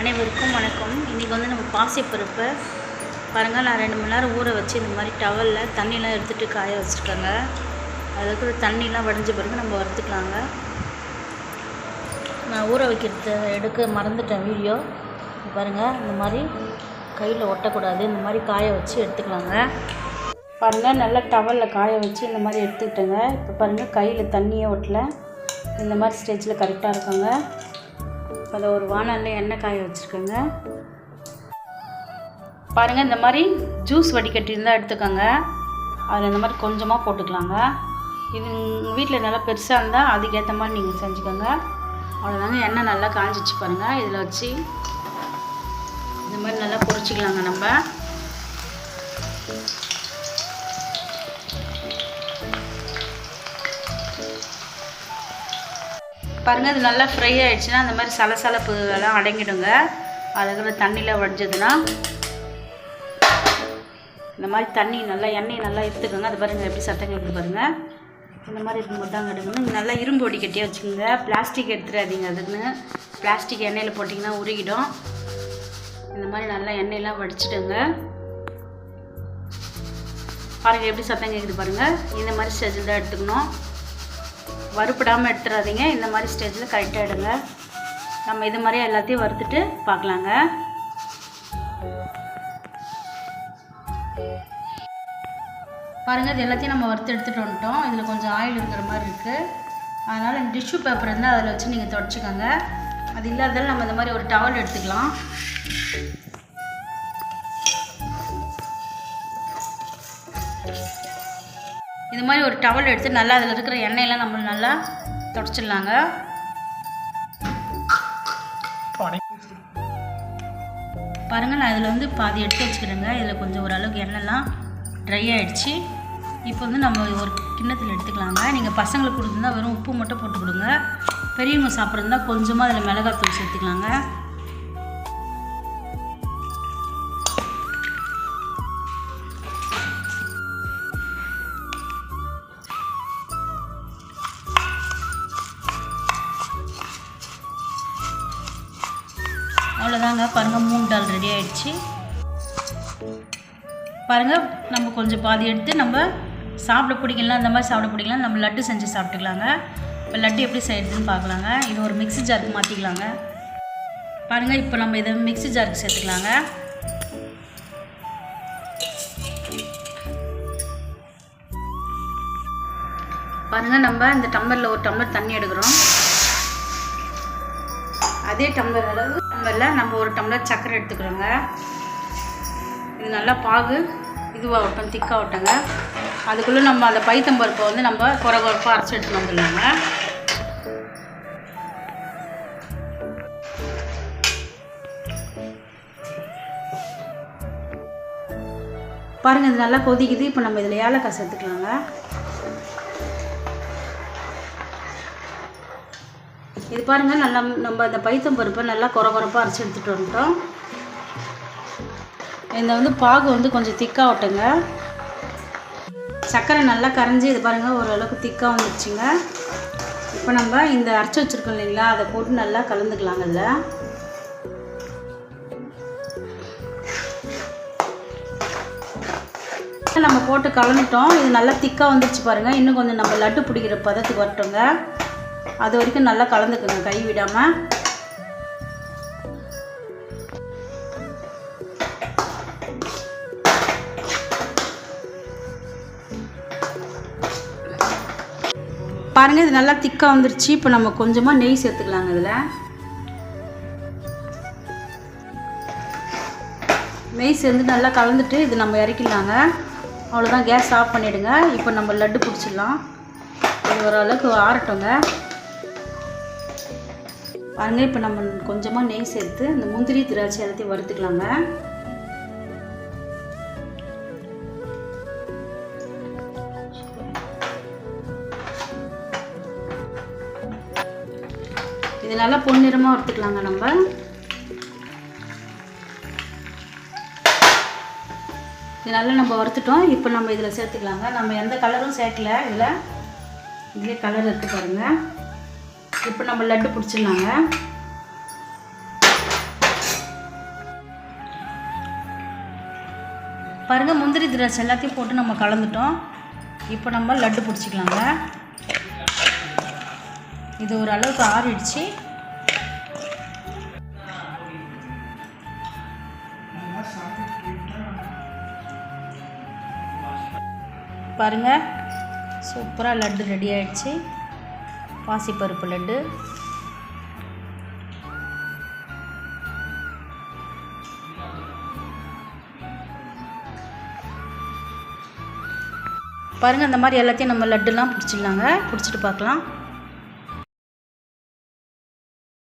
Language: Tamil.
அனைவருக்கும் வணக்கம். இன்றைக்கி வந்து நம்ம பாசிப்பருப்பை பாருங்கள் நான் ரெண்டு மணி நேரம் ஊற வச்சு இந்த மாதிரி டவலில் தண்ணிலாம் எடுத்துகிட்டு காய வச்சுருக்கேங்க. அதுக்கு இருக்கிற தண்ணிலாம் வடிஞ்ச பிறகு நம்ம வறுத்துக்கலாங்க. நான் ஊற வைக்கிறது எடுக்க மறந்துட்டேன் வீடியோ. பாருங்கள் இந்த மாதிரி கையில் ஒட்டக்கூடாது. இந்த மாதிரி காய வச்சு எடுத்துக்கலாங்க. பாருங்கள் நல்லா டவலில் காய வச்சு இந்த மாதிரி எடுத்துக்கிட்டேங்க. இப்போ பாருங்கள் கையில் தண்ணியே ஒட்டல. இந்த மாதிரி ஸ்டேஜில் கரெக்டாக இருக்காங்க. அதை ஒரு வானலில் எண்ணெய் காய வச்சுருக்கோங்க. பாருங்கள் இந்த மாதிரி ஜூஸ் வடிகட்டி இருந்தால் எடுத்துக்கோங்க. அதில் இந்த மாதிரி கொஞ்சமாக போட்டுக்கலாங்க. இது உங்கள் வீட்டில் நல்லா பெருசாக இருந்தால் அதுக்கேற்ற மாதிரி நீங்கள் செஞ்சுக்கோங்க. அவ்வளோதாங்க எண்ணெய் நல்லா காஞ்சிச்சு பாருங்கள் இதில் வச்சு இந்த மாதிரி நல்லா பொரிச்சிக்கலாங்க நம்ம. பாருங்கள் இது நல்லா ஃப்ரை ஆகிடுச்சுன்னா அந்த மாதிரி சலசலப்பு எல்லாம் அடங்கிடுங்க. அதுக்குள்ள தண்ணியில் வடிஞ்சதுன்னா இந்த மாதிரி தண்ணி நல்லா எண்ணெய் நல்லா எடுத்துக்கோங்க. அது பாருங்கள் எப்படி சத்தம் கேட்குது பாருங்கள் இந்த மாதிரி இருக்கும்போது தாங்க எடுக்கணும். நல்லா இரும்பு வடிகட்டியே வச்சுக்கோங்க. பிளாஸ்டிக் எடுத்துடாதீங்க அதுக்குன்னு. பிளாஸ்டிக் எண்ணெயில் போட்டிங்கன்னா உருகிடும். இந்த மாதிரி நல்லா எண்ணெயெல்லாம் வடிச்சிடுங்க. பாருங்கள் எப்படி சத்தம் கேட்குது பாருங்கள் இந்த மாதிரி ஸ்டெஜில் தான் எடுத்துக்கணும். வறுப்படாமல் எடுத்துடாதீங்க இந்த மாதிரி ஸ்டேஜில் கரெக்டாக எடுங்க. நம்ம இது மாதிரி எல்லாத்தையும் வறுத்துட்டு பார்க்கலாங்க. பாருங்கள் இது எல்லாத்தையும் நம்ம வறுத்து எடுத்துகிட்டு வந்துட்டோம். இதில் கொஞ்சம் ஆயில் இருக்கிற மாதிரி இருக்குது அதனால் டிஷ்யூ பேப்பர் இருந்தால் அதில் வச்சு நீங்கள் தொடச்சிக்கோங்க. அது இல்லாததால் நம்ம இந்த மாதிரி ஒரு டவல் எடுத்துக்கலாம். இந்த மாதிரி ஒரு டவல் எடுத்து நல்லா அதில் இருக்கிற எண்ணெயெல்லாம் நம்ம நல்லா தொடச்சிடலாங்க. பாருங்கள் நான் இதில் வந்து பாதி எடுத்து வச்சுக்கிறேங்க. இதில் கொஞ்சம் ஓரளவுக்கு எண்ணெய்லாம் ட்ரை ஆகிடுச்சு இப்போ வந்து நம்ம ஒரு கிண்ணத்தில் எடுத்துக்கலாங்க. நீங்கள் பசங்களுக்கு கொடுத்துருந்தா வெறும் உப்பு மட்டும் போட்டு கொடுங்க. பெரியவங்க சாப்பிட்றதுனா கொஞ்சமாக அதில் மிளகாத்தூள் சேர்த்துக்கலாங்க. அவ்வளோதாங்க. பாருங்கள் மூணு டால் ரெடி ஆகிடுச்சு பாருங்கள் நம்ம கொஞ்சம் பாதி எடுத்து நம்ம சாப்பிட பிடிக்கலாம் அந்த மாதிரி சாப்பிட பிடிக்கலாம் நம்ம லட்டு செஞ்சு சாப்பிட்டுக்கலாங்க. இப்போ லட்டு எப்படி செய்யறதுன்னு பார்க்கலாங்க. இது ஒரு மிக்ஸி ஜாருக்கு மாற்றிக்கலாங்க பாருங்கள் இப்போ நம்ம இதை மிக்ஸி ஜாருக்கு சேர்த்துக்கலாங்க. பாருங்கள் நம்ம இந்த டம்ளரில் ஒரு டம்ளர் தண்ணி எடுக்கிறோம். அதே டம்ளர் அளவு முதல்ல நம்ம ஒரு டம்ளர் சர்க்கரை எடுத்துக்கிறோங்க. இது நல்லா பாகு இதுவாகட்டும் திக்காகட்டுங்க அதுக்குள்ளே நம்ம அந்த பைத்தம்பருப்பை வந்து நம்ம குறை குறைப்பாக அரைச்சி எடுத்துகிட்டு வந்துடலாங்க. பாருங்கள் இது நல்லா கொதிக்குது. இப்போ நம்ம இதில் ஏலக்காய் சேர்த்துக்கலாங்க. இது பாருங்கள் நல்லா நம்ம இந்த பைத்தம் பருப்பை நல்லா குறை குறைப்பாக அரைச்சி எடுத்துகிட்டு வந்துட்டோம். இந்த வந்து பாகு வந்து கொஞ்சம் திக்காக விட்டுங்க சர்க்கரை நல்லா கரைஞ்சி இது பாருங்கள் ஓரளவுக்கு திக்காக வந்துடுச்சுங்க இப்போ நம்ம இந்த அரைச்சி வச்சுருக்கோம் இல்லைங்களா அதை போட்டு நல்லா கலந்துக்கலாங்க இதில். நம்ம போட்டு கலந்துட்டோம் இது நல்லா திக்காக வந்துடுச்சு பாருங்கள் இன்னும் கொஞ்சம் நம்ம லட்டு பிடிக்கிற பதத்துக்கு வரட்டுங்க. அது வரைக்கும் நல்லா கலந்துக்குங்க கை விடாமல் பாருங்கள் இது நல்லா திக்காக வந்துருச்சு. இப்போ நம்ம கொஞ்சமாக நெய் சேர்த்துக்கலாங்க இதில். நெய் சேர்ந்து நல்லா கலந்துட்டு இது நம்ம இறக்கிடலாங்க. அவ்வளோதான் கேஸ் ஆஃப் பண்ணிவிடுங்க இப்போ நம்ம லட்டு பிடிச்சிடலாம். இது ஓரளவுக்கு ஆறட்டுங்க. பாருங்க இப்போ நம்ம கொஞ்சமாக நெய் சேர்த்து இந்த முந்திரி திராட்சை எல்லாத்தையும் வறுத்துக்கலாங்க. இது நல்லா பொன்னிறமாக வறுத்துக்கலாங்க நம்ம. இது நல்லா நம்ம வறுத்துட்டோம். இப்போ நம்ம இதில் சேர்த்துக்கலாங்க. நம்ம எந்த கலரும் சேர்க்கல இதில். இதுலேயே கலர் இருக்குது பாருங்கள் இப்போ நம்ம லட்டு பிடிச்சிடலாங்க. பாருங்க முந்திரி திராட்சை எல்லாத்தையும் போட்டு நம்ம கலந்துட்டோம். இப்போ நம்ம லட்டு பிடிச்சிக்கலாங்க. இது ஓரளவுக்கு ஆறிடுச்சு. பாருங்க சூப்பராக லட்டு ரெடி ஆகிடுச்சு பாசிப்பருப்பு லட்டு பாருங்கள் அந்த மாதிரி எல்லாத்தையும் நம்ம லட்டுலாம் பிடிச்சிடலாங்க. பிடிச்சிட்டு பார்க்கலாம்.